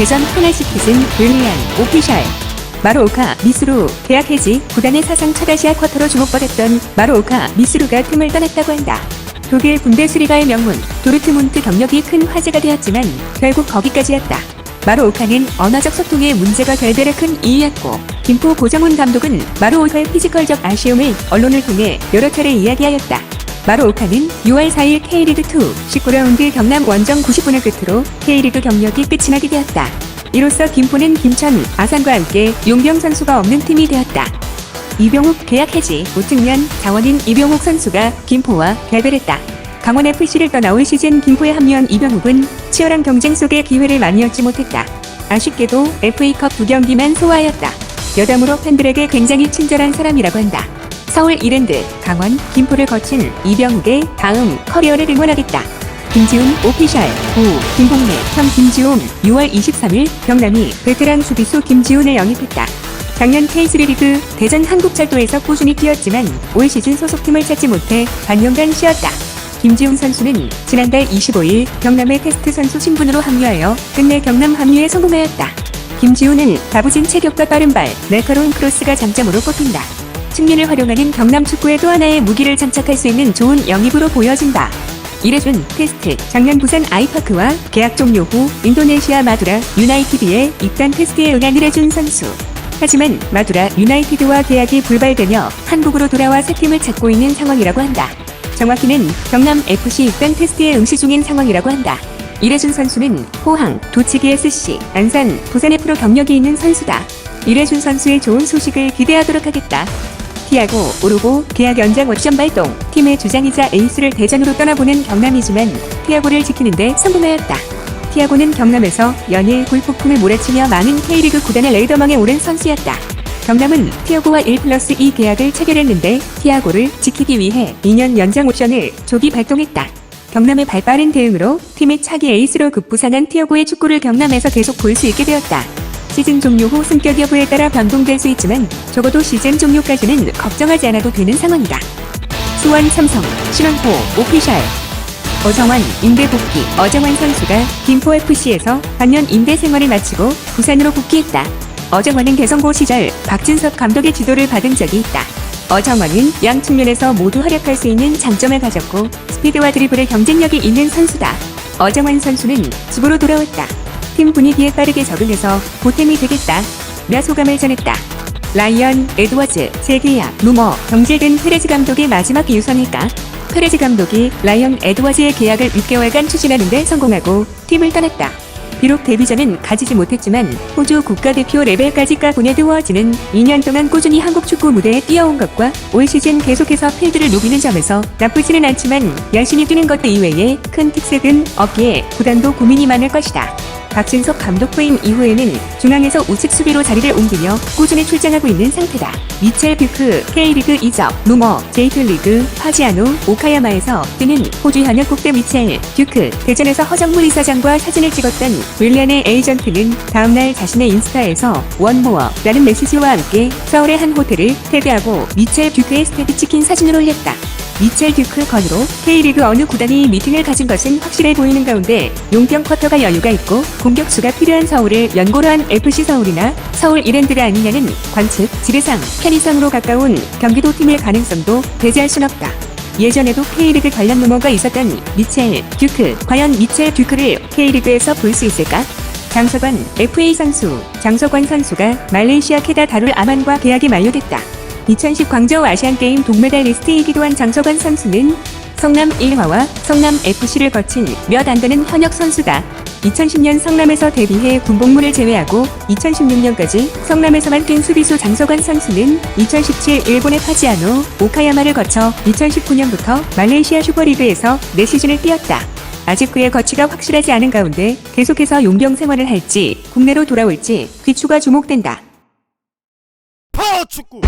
대전 토나시켓은 윌리안 오피셜 마루오카 미스루 계약 해지 구단의 사상 첫 아시아 쿼터로 주목받았던 마루오카 미스루가 팀을 떠났다고 한다. 독일 분데스리가의 명문 도르트문트 경력이 큰 화제가 되었지만 결국 거기까지였다. 마루오카는 언어적 소통에 문제가 별대로 큰 이유였고 김포 고정훈 감독은 마루오카의 피지컬적 아쉬움을 언론을 통해 여러 차례 이야기하였다. 마루오카는 6월 4일 K리그2 19라운드 경남 원정 90분을 끝으로 K리그 경력이 끝이 나게 되었다. 이로써 김포는 김천, 아산과 함께 용병 선수가 없는 팀이 되었다. 이병욱 계약 해지 우측면 자원인 이병욱 선수가 김포와 결별했다. 강원FC를 떠나 올 시즌 김포에 합류한 이병욱은 치열한 경쟁 속에 기회를 많이 얻지 못했다. 아쉽게도 FA컵 두 경기만 소화하였다. 여담으로 팬들에게 굉장히 친절한 사람이라고 한다. 서울 이랜드, 강원, 김포를 거친 이병욱의 다음 커리어를 응원하겠다. 김지훈 오피셜 9 김봉래 형 김지훈 6월 23일 경남이 베테랑 수비수 김지훈을 영입했다. 작년 K3 리그 대전 한국철도에서 꾸준히 뛰었지만 올 시즌 소속팀을 찾지 못해 반년간 쉬었다. 김지훈 선수는 지난달 25일 경남의 테스트 선수 신분으로 합류하여 끝내 경남 합류에 성공하였다. 김지훈은 다부진 체격과 빠른 발, 날카로운 크로스가 장점으로 꼽힌다. 측면을 활용하는 경남 축구의 또 하나의 무기를 장착할 수 있는 좋은 영입으로 보여진다. 이래준 테스트 작년 부산 아이파크와 계약 종료 후 인도네시아 마두라 유나이티드에 입단 테스트에 응한 이래준 선수. 하지만 마두라 유나이티드와 계약이 불발되며 한국으로 돌아와 새 팀을 찾고 있는 상황이라고 한다. 정확히는 경남 FC 입단 테스트에 응시 중인 상황이라고 한다. 이래준 선수는 포항, 도치기 SC, 안산, 부산의 프로 경력이 있는 선수다. 이래준 선수의 좋은 소식을 기대하도록 하겠다. 티아고, 오르고 계약 연장 옵션 발동, 팀의 주장이자 에이스를 대전으로 떠나보낸 경남이지만 티아고를 지키는데 성공하였다. 티아고는 경남에서 연일 골폭풍을 몰아치며 많은 K리그 구단의 레이더망에 오른 선수였다. 경남은 티아고와 1 플러스 2 계약을 체결했는데 티아고를 지키기 위해 2년 연장 옵션을 조기 발동했다. 경남의 발빠른 대응으로 팀의 차기 에이스로 급부상한 티아고의 축구를 경남에서 계속 볼 수 있게 되었다. 시즌 종료 후 승격 여부에 따라 변동될 수 있지만 적어도 시즌 종료까지는 걱정하지 않아도 되는 상황이다. 수원 삼성, 신원호, 오피셜 어정환 임대 복귀 어정환 선수가 김포FC에서 반년 임대 생활을 마치고 부산으로 복귀했다. 어정환은 개성고 시절 박진섭 감독의 지도를 받은 적이 있다. 어정환은 양 측면에서 모두 활약할 수 있는 장점을 가졌고 스피드와 드리블의 경쟁력이 있는 선수다. 어정환 선수는 집으로 돌아왔다. 팀 분위기에 빠르게 적응해서 보탬이 되겠다. 라 소감을 전했다. 라이언, 에드워즈, 세계야, 루머, 경질된 페레즈 감독의 마지막 유선일까? 페레즈 감독이 라이언 에드워즈의 계약을 6개월간 추진하는데 성공하고 팀을 떠났다. 비록 데뷔전은 가지지 못했지만 호주 국가대표 레벨까지 까보내 드워즈는 2년 동안 꾸준히 한국 축구 무대에 뛰어온 것과 올 시즌 계속해서 필드를 누비는 점에서 나쁘지는 않지만 열심히 뛰는 것 이외에 큰 특색은 없기에 구단도 고민이 많을 것이다. 박진석 감독 부임 이후에는 중앙에서 우측 수비로 자리를 옮기며 꾸준히 출장하고 있는 상태다. 미첼 뷰크, K리그 이적, 루머, 제이틀리그, 파지아노, 오카야마에서 뛰는 호주 현역 국대 미첼 뷰크, 대전에서 허정무 이사장과 사진을 찍었던 윌리안의 에이전트는 다음날 자신의 인스타에서 원모어라는 메시지와 함께 서울의 한 호텔을 태그하고 미첼 뷰크의 스테디 찍힌 사진을 올렸다. 미첼 듀크 건으로 K리그 어느 구단이 미팅을 가진 것은 확실해 보이는 가운데 용병 쿼터가 여유가 있고 공격수가 필요한 서울을 연고로 한 FC 서울이나 서울 이랜드가 아니냐는 관측, 지뢰상, 편의성으로 가까운 경기도 팀일 가능성도 배제할 순 없다. 예전에도 K리그 관련 루머가 있었던 미첼 듀크, 과연 미첼 듀크를 K리그에서 볼 수 있을까? 장서관 FA 선수 장서관 선수가 말레이시아 케다 다룰 아만과 계약이 만료됐다. 2010 광저우 아시안게임 동메달리스트이기도 한 장서관 선수는 성남 1화와 성남 FC를 거친 몇 안 되는 현역 선수다. 2010년 성남에서 데뷔해 군복무를 제외하고 2016년까지 성남에서만 뛴 수비수 장서관 선수는 2017 일본의 파지아노, 오카야마를 거쳐 2019년부터 말레이시아 슈퍼리그에서 4시즌을 뛰었다. 아직 그의 거치가 확실하지 않은 가운데 계속해서 용병 생활을 할지 국내로 돌아올지 귀추가 주목된다. 파워축구